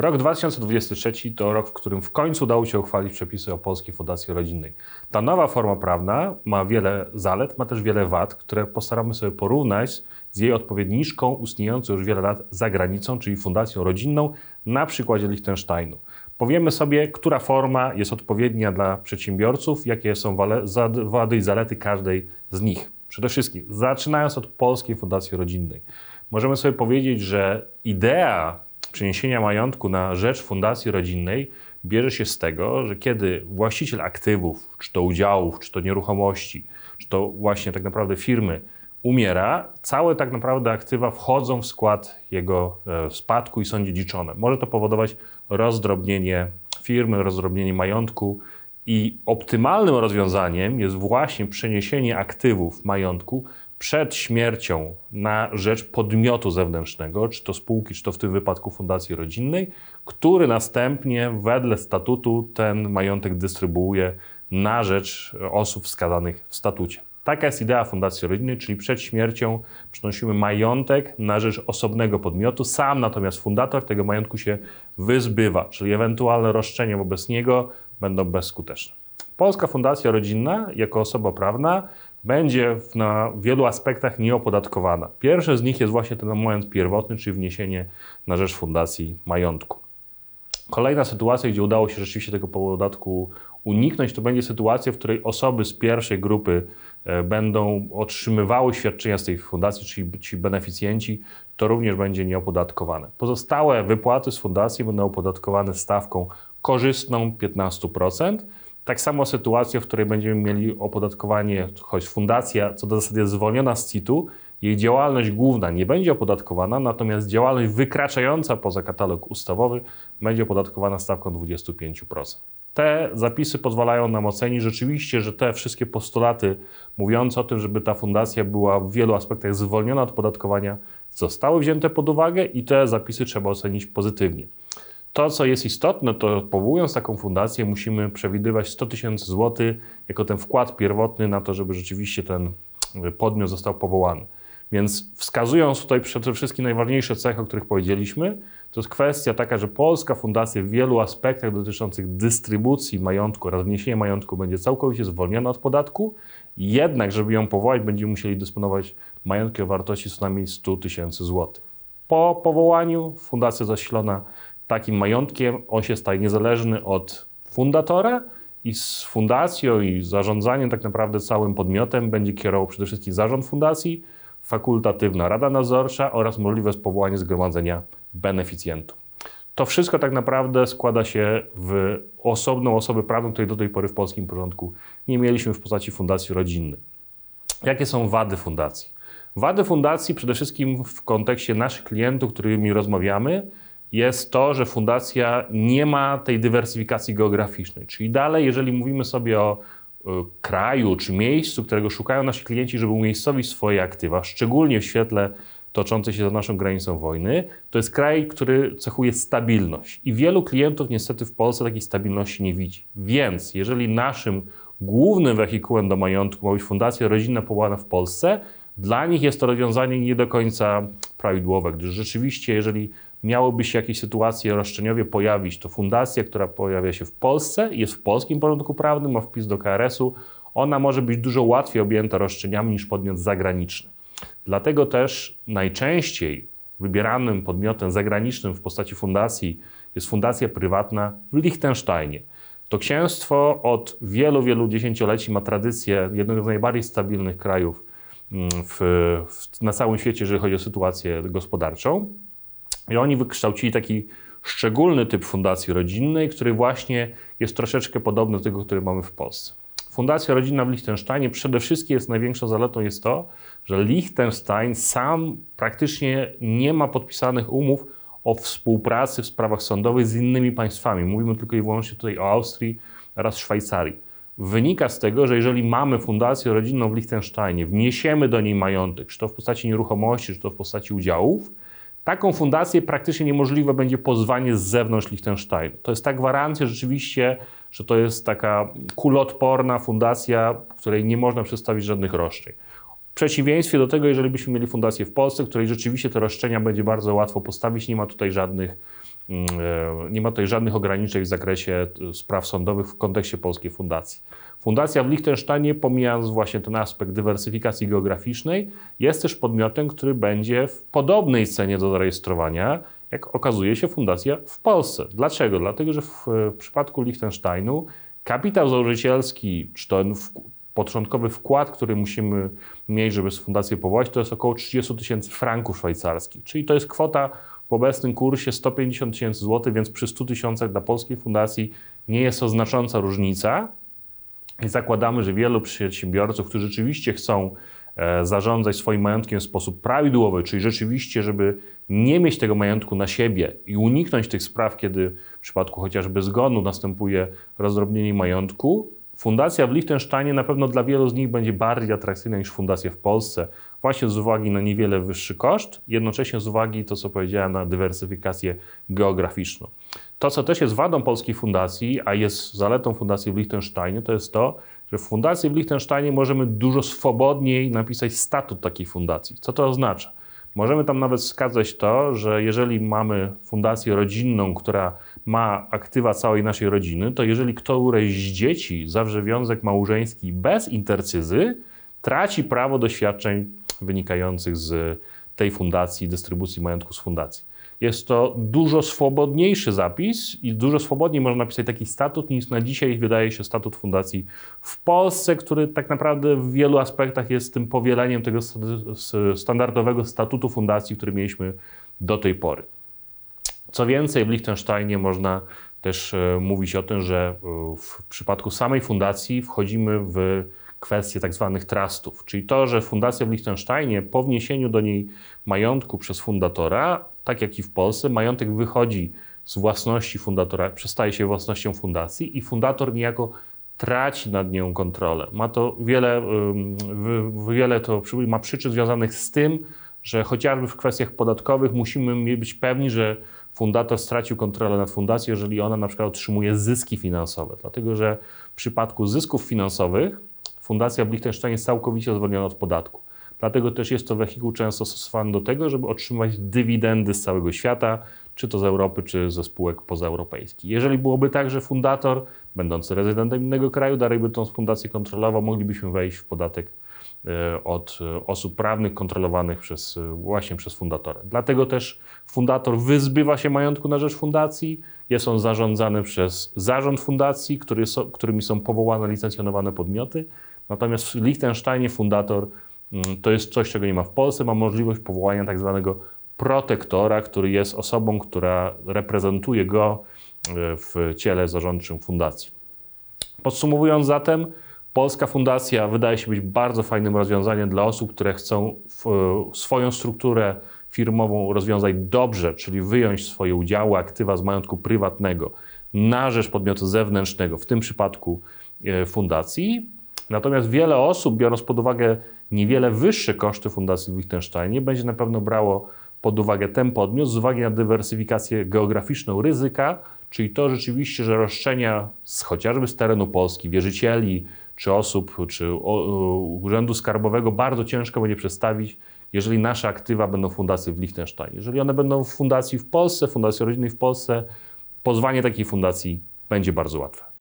Rok 2023 to rok, w którym w końcu udało się uchwalić przepisy o Polskiej Fundacji Rodzinnej. Ta nowa forma prawna ma wiele zalet, ma też wiele wad, które postaramy sobie porównać z jej odpowiedniczką istniejącą już wiele lat za granicą, czyli Fundacją Rodzinną, na przykładzie Liechtensteinu. Powiemy sobie, która forma jest odpowiednia dla przedsiębiorców, jakie są wady i zalety każdej z nich. Przede wszystkim, zaczynając od Polskiej Fundacji Rodzinnej, możemy sobie powiedzieć, że idea przeniesienia majątku na rzecz fundacji rodzinnej bierze się z tego, że kiedy właściciel aktywów, czy to udziałów, czy to nieruchomości, czy to właśnie tak naprawdę firmy umiera, całe tak naprawdę aktywa wchodzą w skład jego e, spadku i są dziedziczone. Może to powodować rozdrobnienie firmy, rozdrobnienie majątku i optymalnym rozwiązaniem jest właśnie przeniesienie aktywów majątku przed śmiercią na rzecz podmiotu zewnętrznego, czy to spółki, czy to w tym wypadku fundacji rodzinnej, który następnie wedle statutu ten majątek dystrybuuje na rzecz osób wskazanych w statucie. Taka jest idea Fundacji Rodzinnej, czyli przed śmiercią przynosimy majątek na rzecz osobnego podmiotu, sam natomiast fundator tego majątku się wyzbywa, czyli ewentualne roszczenia wobec niego będą bezskuteczne. Polska Fundacja Rodzinna jako osoba prawna będzie na wielu aspektach nieopodatkowana. Pierwszy z nich jest właśnie ten moment pierwotny, czyli wniesienie na rzecz fundacji majątku. Kolejna sytuacja, gdzie udało się rzeczywiście tego podatku uniknąć, to będzie sytuacja, w której osoby z pierwszej grupy e, będą otrzymywały świadczenia z tej fundacji, czyli ci beneficjenci, to również będzie nieopodatkowane. Pozostałe wypłaty z fundacji będą opodatkowane stawką korzystną 15%. Tak samo sytuacja, w której będziemy mieli opodatkowanie, choć fundacja co do zasady jest zwolniona z CIT-u, jej działalność główna nie będzie opodatkowana, natomiast działalność wykraczająca poza katalog ustawowy będzie opodatkowana stawką 25%. Te zapisy pozwalają nam ocenić rzeczywiście, że te wszystkie postulaty mówiące o tym, żeby ta fundacja była w wielu aspektach zwolniona od opodatkowania, zostały wzięte pod uwagę i te zapisy trzeba ocenić pozytywnie. To, co jest istotne, to powołując taką fundację, musimy przewidywać 100 tysięcy złotych jako ten wkład pierwotny na to, żeby rzeczywiście ten podmiot został powołany. Więc wskazując tutaj przede wszystkim najważniejsze cechy, o których powiedzieliśmy, to jest kwestia taka, że Polska Fundacja w wielu aspektach dotyczących dystrybucji majątku oraz wniesienia majątku będzie całkowicie zwolniona od podatku, jednak żeby ją powołać, będziemy musieli dysponować majątkiem o wartości co najmniej 100 tysięcy złotych. Po powołaniu fundacja zasilona takim majątkiem, on się staje niezależny od fundatora i z fundacją i zarządzaniem tak naprawdę całym podmiotem będzie kierował przede wszystkim zarząd fundacji, fakultatywna rada nadzorcza oraz możliwe powołanie zgromadzenia beneficjentów. To wszystko tak naprawdę składa się w osobną osobę prawną, której do tej pory w polskim porządku nie mieliśmy w postaci fundacji rodzinnej. Jakie są wady fundacji? Wady fundacji przede wszystkim w kontekście naszych klientów, którymi rozmawiamy, jest to, że fundacja nie ma tej dywersyfikacji geograficznej. Czyli dalej, jeżeli mówimy sobie o y, kraju czy miejscu, którego szukają nasi klienci, żeby umiejscowić swoje aktywa, szczególnie w świetle toczącej się za naszą granicą wojny, to jest kraj, który cechuje stabilność. I wielu klientów niestety w Polsce takiej stabilności nie widzi. Więc jeżeli naszym głównym wehikułem do majątku ma być fundacja rodzinna powołana w Polsce, dla nich jest to rozwiązanie nie do końca prawidłowe, gdyż rzeczywiście, jeżeli miałyby się jakieś sytuacje roszczeniowie pojawić, to fundacja, która pojawia się w Polsce, jest w polskim porządku prawnym, ma wpis do KRS-u, ona może być dużo łatwiej objęta roszczeniami niż podmiot zagraniczny. Dlatego też najczęściej wybieranym podmiotem zagranicznym w postaci fundacji jest fundacja prywatna w Liechtensteinie. To księstwo od wielu, wielu dziesięcioleci ma tradycję jednego z najbardziej stabilnych krajów mm, w, w, na całym świecie, jeżeli chodzi o sytuację gospodarczą. I oni wykształcili taki szczególny typ fundacji rodzinnej, który właśnie jest troszeczkę podobny do tego, który mamy w Polsce. Fundacja Rodzinna w Liechtensteinie przede wszystkim jest największą zaletą jest to, że Liechtenstein sam praktycznie nie ma podpisanych umów o współpracy w sprawach sądowych z innymi państwami. Mówimy tylko i wyłącznie tutaj o Austrii oraz Szwajcarii. Wynika z tego, że jeżeli mamy fundację rodzinną w Liechtensteinie, wniesiemy do niej majątek, czy to w postaci nieruchomości, czy to w postaci udziałów, Taką fundację praktycznie niemożliwe będzie pozwanie z zewnątrz Liechtensteinu. To jest ta gwarancja rzeczywiście, że to jest taka kulotporna fundacja, której nie można przedstawić żadnych roszczeń. W przeciwieństwie do tego, jeżeli byśmy mieli fundację w Polsce, której rzeczywiście te roszczenia będzie bardzo łatwo postawić, nie ma tutaj żadnych nie ma tutaj żadnych ograniczeń w zakresie e, spraw sądowych w kontekście polskiej fundacji. Fundacja w Liechtensteinie, pomijając właśnie ten aspekt dywersyfikacji geograficznej, jest też podmiotem, który będzie w podobnej cenie do zarejestrowania, jak okazuje się fundacja w Polsce. Dlaczego? Dlatego, że w, w przypadku Liechtensteinu kapitał założycielski, czy ten w, początkowy wkład, który musimy mieć, żeby fundację powołać, to jest około 30 tysięcy franków szwajcarskich, czyli to jest kwota w obecnym kursie 150 tysięcy złotych, więc przy 100 tysiącach dla polskiej fundacji nie jest to znacząca różnica. I zakładamy, że wielu przedsiębiorców, którzy rzeczywiście chcą e, zarządzać swoim majątkiem w sposób prawidłowy, czyli rzeczywiście, żeby nie mieć tego majątku na siebie i uniknąć tych spraw, kiedy w przypadku chociażby zgonu następuje rozdrobnienie majątku, fundacja w Liechtensteinie na pewno dla wielu z nich będzie bardziej atrakcyjna niż fundacja w Polsce, właśnie z uwagi na niewiele wyższy koszt, jednocześnie z uwagi, to co powiedziałem, na dywersyfikację geograficzną. To, co też jest wadą polskiej fundacji, a jest zaletą fundacji w Liechtensteinie, to jest to, że w fundacji w Liechtensteinie możemy dużo swobodniej napisać statut takiej fundacji. Co to oznacza? Możemy tam nawet wskazać to, że jeżeli mamy fundację rodzinną, która ma aktywa całej naszej rodziny, to jeżeli któreś z dzieci zawrze wiązek małżeński bez intercyzy, traci prawo do świadczeń wynikających z tej fundacji, dystrybucji majątku z fundacji. Jest to dużo swobodniejszy zapis i dużo swobodniej można napisać taki statut niż na dzisiaj wydaje się statut fundacji w Polsce, który tak naprawdę w wielu aspektach jest tym powieleniem tego standardowego statutu fundacji, który mieliśmy do tej pory. Co więcej, w Liechtensteinie można też e, mówić o tym, że e, w przypadku samej fundacji wchodzimy w kwestię tak zwanych trustów, czyli to, że fundacja w Liechtensteinie po wniesieniu do niej majątku przez fundatora, tak jak i w Polsce, majątek wychodzi z własności fundatora, przestaje się własnością fundacji i fundator niejako traci nad nią kontrolę. Ma to wiele, wiele to ma przyczyn związanych z tym, że chociażby w kwestiach podatkowych musimy być pewni, że fundator stracił kontrolę nad fundacją, jeżeli ona na przykład otrzymuje zyski finansowe. Dlatego, że w przypadku zysków finansowych fundacja w Liechtensteinie jest całkowicie zwolniona od podatku. Dlatego też jest to wehikuł często stosowany do tego, żeby otrzymać dywidendy z całego świata, czy to z Europy, czy ze spółek pozaeuropejskich. Jeżeli byłoby tak, że fundator, będący rezydentem innego kraju, dalej by tą fundację kontrolował, moglibyśmy wejść w podatek od e, osób prawnych kontrolowanych przez, e, właśnie przez fundatora. Dlatego też fundator wyzbywa się majątku na rzecz fundacji, jest on zarządzany przez zarząd fundacji, który którymi są powołane licencjonowane podmioty, Natomiast w Liechtensteinie fundator mm, to jest coś, czego nie ma w Polsce, ma możliwość powołania tak zwanego protektora, który jest osobą, która reprezentuje go w ciele zarządczym fundacji. Podsumowując zatem, Polska Fundacja wydaje się być bardzo fajnym rozwiązaniem dla osób, które chcą e, swoją strukturę firmową rozwiązać dobrze, czyli wyjąć swoje udziały, aktywa z majątku prywatnego na rzecz podmiotu zewnętrznego, w tym przypadku e, fundacji, Natomiast wiele osób, biorąc pod uwagę niewiele wyższe koszty fundacji w Liechtensteinie, będzie na pewno brało pod uwagę ten podmiot z uwagi na dywersyfikację geograficzną ryzyka, czyli to rzeczywiście, że roszczenia z, chociażby z terenu Polski, wierzycieli, czy osób, czy Urzędu Skarbowego bardzo ciężko będzie przedstawić, jeżeli nasze aktywa będą w fundacji w Liechtensteinie. Jeżeli one będą w fundacji w Polsce, fundacji rodzinnej w Polsce, pozwanie takiej fundacji będzie bardzo łatwe.